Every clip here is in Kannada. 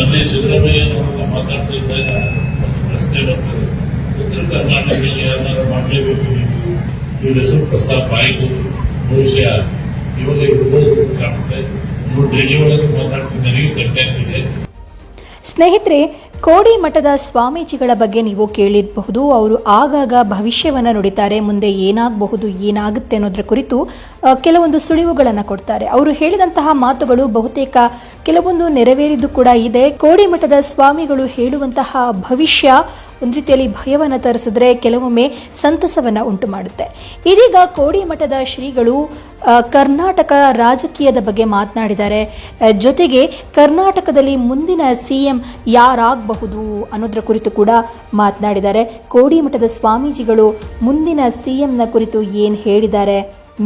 ಮೊನ್ನೆ ಸಿದ್ದರಾಮಯ್ಯನವರು ಮಾತಾಡ್ತಾ ಇದ್ದಾಗ ಪ್ರಶ್ನೆ ಉತ್ತರ ಕರ್ನಾಟಕದಲ್ಲಿ ಯಾರನ್ನಾರು ಮಾಡಲೇಬೇಕು ಇವ್ರ ಹೆಸರು ಪ್ರಸ್ತಾಪ ಆಯಿತು ಬಹುಶಃ ಇವಾಗ ಇರ್ಬೋದು ಅಂತ ಕಾಣುತ್ತೆ ಇವರು ಡೆಲ್ಲಿ ಒಳಗೆ ಮಾತಾಡ್ತಿದ್ದಾರೆ ನನಗೆ ಇದೆ ಸ್ನೇಹಿತರೆ ಕೋಡಿ ಮಠದ ಸ್ವಾಮೀಜಿಗಳ ಬಗ್ಗೆ ನೀವು ಕೇಳಿರಬಹುದು ಅವರು ಆಗಾಗ ಭವಿಷ್ಯವನ್ನು ನುಡಿತಾರೆ. ಮುಂದೆ ಏನಾಗಬಹುದು, ಏನಾಗುತ್ತೆ ಅನ್ನೋದ್ರ ಕುರಿತು ಕೆಲವೊಂದು ಸುಳಿವುಗಳನ್ನು ಕೊಡ್ತಾರೆ. ಅವರು ಹೇಳಿದಂತಹ ಮಾತುಗಳು ಬಹುತೇಕ ಕೆಲವೊಂದು ನೆರವೇರಿದ್ದು ಕೂಡ ಇದೆ. ಕೋಡಿ ಮಠದ ಸ್ವಾಮಿಗಳು ಹೇಳುವಂತಹ ಭವಿಷ್ಯ ಒಂದು ರೀತಿಯಲ್ಲಿ ಭಯವನ್ನು ತರಿಸಿದ್ರೆ ಕೆಲವೊಮ್ಮೆ ಸಂತಸವನ್ನು ಉಂಟು ಮಾಡುತ್ತೆ. ಇದೀಗ ಕೋಡಿ ಮಠದ ಶ್ರೀಗಳು ಕರ್ನಾಟಕ ರಾಜಕೀಯದ ಬಗ್ಗೆ ಮಾತನಾಡಿದ್ದಾರೆ. ಜೊತೆಗೆ ಕರ್ನಾಟಕದಲ್ಲಿ ಮುಂದಿನ ಸಿ ಎಂ ಯಾರಾಗಬಹುದು ಅನ್ನೋದ್ರ ಕುರಿತು ಕೂಡ ಮಾತನಾಡಿದ್ದಾರೆ. ಕೋಡಿ ಮಠದ ಸ್ವಾಮೀಜಿಗಳು ಮುಂದಿನ ಸಿ ಎಂನ ಕುರಿತು ಏನು ಹೇಳಿದ್ದಾರೆ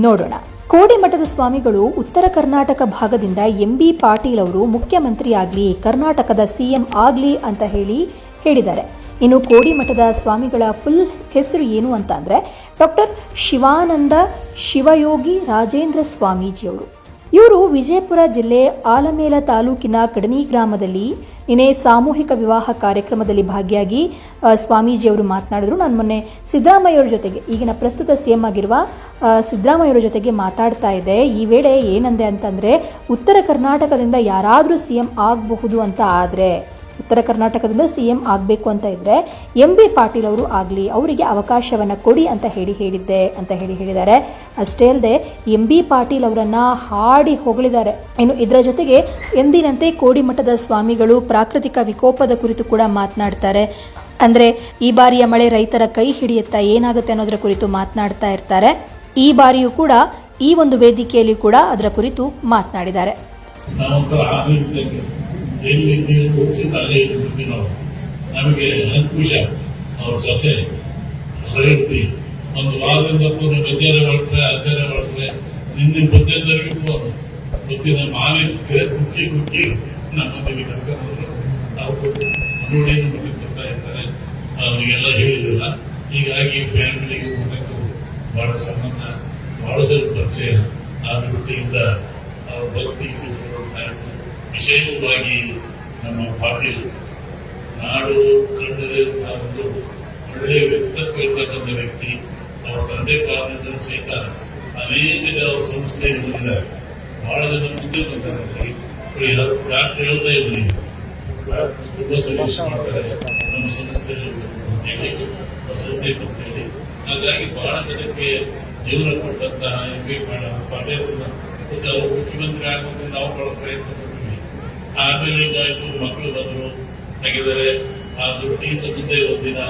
ನೋಡೋಣ. ಕೋಡಿಮಠದ ಸ್ವಾಮಿಗಳು ಉತ್ತರ ಕರ್ನಾಟಕ ಭಾಗದಿಂದ ಎಂ ಬಿ ಪಾಟೀಲ್ ಅವರು ಮುಖ್ಯಮಂತ್ರಿ ಆಗಲಿ ಕರ್ನಾಟಕದ ಸಿಎಂ ಆಗಲಿ ಅಂತ ಹೇಳಿ ಹೇಳಿದ್ದಾರೆ. ಇನ್ನು ಕೋಡಿಮಠದ ಸ್ವಾಮಿಗಳ ಫುಲ್ ಹೆಸರು ಏನು ಅಂತ ಅಂದರೆ ಡಾಕ್ಟರ್ ಶಿವಾನಂದ ಶಿವಯೋಗಿ ರಾಜೇಂದ್ರ ಸ್ವಾಮೀಜಿಯವರು. ಇವರು ವಿಜಯಪುರ ಜಿಲ್ಲೆ ಆಲಮೇಲ ತಾಲೂಕಿನ ಕಡನಿ ಗ್ರಾಮದಲ್ಲಿ ನಿನ್ನೆ ಸಾಮೂಹಿಕ ವಿವಾಹ ಕಾರ್ಯಕ್ರಮದಲ್ಲಿ ಭಾಗಿಯಾಗಿ ಸ್ವಾಮೀಜಿ ಸ್ವಾಮೀಜಿಯವರು ಮಾತನಾಡಿದ್ರು. ನಾನು ಮೊನ್ನೆ ಸಿದ್ದರಾಮಯ್ಯವರ ಜೊತೆಗೆ, ಈಗಿನ ಪ್ರಸ್ತುತ ಸಿ ಎಂ ಆಗಿರುವ ಸಿದ್ದರಾಮಯ್ಯವರ ಜೊತೆಗೆ ಮಾತಾಡ್ತಾ ಇದ್ದೆ. ಈ ವೇಳೆ ಏನಂದೆ ಅಂತಂದರೆ, ಉತ್ತರ ಕರ್ನಾಟಕದಿಂದ ಯಾರಾದರೂ ಸಿ ಎಂ ಆಗಬಹುದು ಅಂತ ಆದರೆ ಉತ್ತರ ಕರ್ನಾಟಕದಿಂದ ಸಿಎಂ ಆಗಬೇಕು ಅಂತ ಇದ್ರೆ ಎಂ ಬಿ ಪಾಟೀಲ್ ಅವರು ಆಗಲಿ, ಅವರಿಗೆ ಅವಕಾಶವನ್ನು ಕೊಡಿ ಅಂತ ಹೇಳಿ ಹೇಳಿದ್ದೆ ಅಂತ ಹೇಳಿ ಹೇಳಿದ್ದಾರೆ. ಅಷ್ಟೇ ಅಲ್ಲದೆ ಎಂ ಬಿ ಪಾಟೀಲ್ ಅವರನ್ನು ಹಾಡಿ ಹೊಗಳಿದ್ದಾರೆ. ಇನ್ನು ಇದರ ಜೊತೆಗೆ ಎಂದಿನಂತೆ ಕೋಡಿಮಠದ ಸ್ವಾಮಿಗಳು ಪ್ರಾಕೃತಿಕ ವಿಕೋಪದ ಕುರಿತು ಕೂಡ ಮಾತನಾಡ್ತಾರೆ. ಅಂದರೆ ಈ ಬಾರಿಯ ಮಳೆ ರೈತರ ಕೈ ಹಿಡಿಯುತ್ತಾ ಏನಾಗುತ್ತೆ ಅನ್ನೋದರ ಕುರಿತು ಮಾತನಾಡ್ತಾ ಇರ್ತಾರೆ. ಈ ಬಾರಿಯೂ ಕೂಡ ಈ ಒಂದು ವೇದಿಕೆಯಲ್ಲಿ ಕೂಡ ಅದರ ಕುರಿತು ಮಾತನಾಡಿದ್ದಾರೆ. ನಾವೊಂಥರ ಹಾಗೆ ಇದ್ದಂಗೆ ಎಲ್ಲಿ ನೀರು ಕುಡಿಸಿದ ಅಲ್ಲೇ ಇಟ್ಬಿಡ್ತೀವಿ ನಾವು ನಮಗೆ ಅಂಕುಶ ಅವ್ರ ಸೊಸೆ ಹೇಳ್ತಿ ಒಂದು ವಾರದಿಂದ ಪೂರ್ಣ ಗದ್ದೆರೆ ಮಾಡ್ತಾರೆ ಅಧ್ಯಯನ ಮಾಡ್ತಾರೆ ನಿನ್ನೆ ಬದ್ದೆಲ್ಲರಿಗೂ ಅವರು ಗೊತ್ತಿನ ಮಾಲೆ ಕುಕ್ಕಿ ಕುಕ್ಕಿ. ನಮ್ಮ ಮನೆಗೆ ಕರ್ಕೊಂಡು ನಾವು ನೋಡಿ ನಮಗೆ ಬರ್ತಾ ಇರ್ತಾರೆ ಅವರಿಗೆಲ್ಲ ಹೇಳಿದಿಲ್ಲ ಹೀಗಾಗಿ ಫ್ಯಾಮಿಲಿಗೆ ಊಟಕ್ಕೂ ಬಹಳ ಸಂಬಂಧ, ಬಹಳ ಸ್ವಲ್ಪ ಪರಿಚಯ. ಆ ದೃಷ್ಟಿಯಿಂದ ಅವ್ರ ಭಕ್ತಿ ನೋಡ್ತಾ ಇರ್ತಾರೆ. ವಿಶೇಷವಾಗಿ ನಮ್ಮ ಪಾಟೀಲ್ ನಾಡು ಕಂಡದೇ ಒಂದು ಒಳ್ಳೆಯ ವ್ಯಕ್ತಿತ್ವ ಇರ್ತಕ್ಕಂಥ ವ್ಯಕ್ತಿ. ಅವರ ತಂದೆ ಕಾಲದಿಂದ ಸಹಿತ ಅನೇಕ ಸಂಸ್ಥೆ ಇದ್ದಾರೆ ಬಹಳ ಜನ ಮುಂದೆ ಬಂದಿದ್ದಾರೆ ಡಾಕ್ಟರ್ ಹೇಳ್ತಾ ಇದ್ರಿ? ತುಂಬಾ ಸರ್ವಿಸ್ ಮಾಡ್ತಾರೆ? ನಮ್ಮ ಸಂಸ್ಥೆಯಲ್ಲಿ ಹೇಳಿ ಕೊಡ್ತೇವೆ ಅಂತೇಳಿ ಹಾಗಾಗಿ ಬಹಳ ಜನಕ್ಕೆ ಜೀವನ ಕೊಟ್ಟಂತಹ ಎಂ ಪಿ ಪಾಟೀಲ್ ಮುಖ್ಯಮಂತ್ರಿ ಆಗಬೇಕು ನಾವು ಪ್ರಯತ್ನ ಆಮೇಲೆ ಏನಾಯ್ತು ಮಕ್ಕಳು ಬಂದರು ತೆಗೆದರೆ ಆ ದುಡ್ಡಿಂದ ಮುಂದೆ ಒಂದಿನ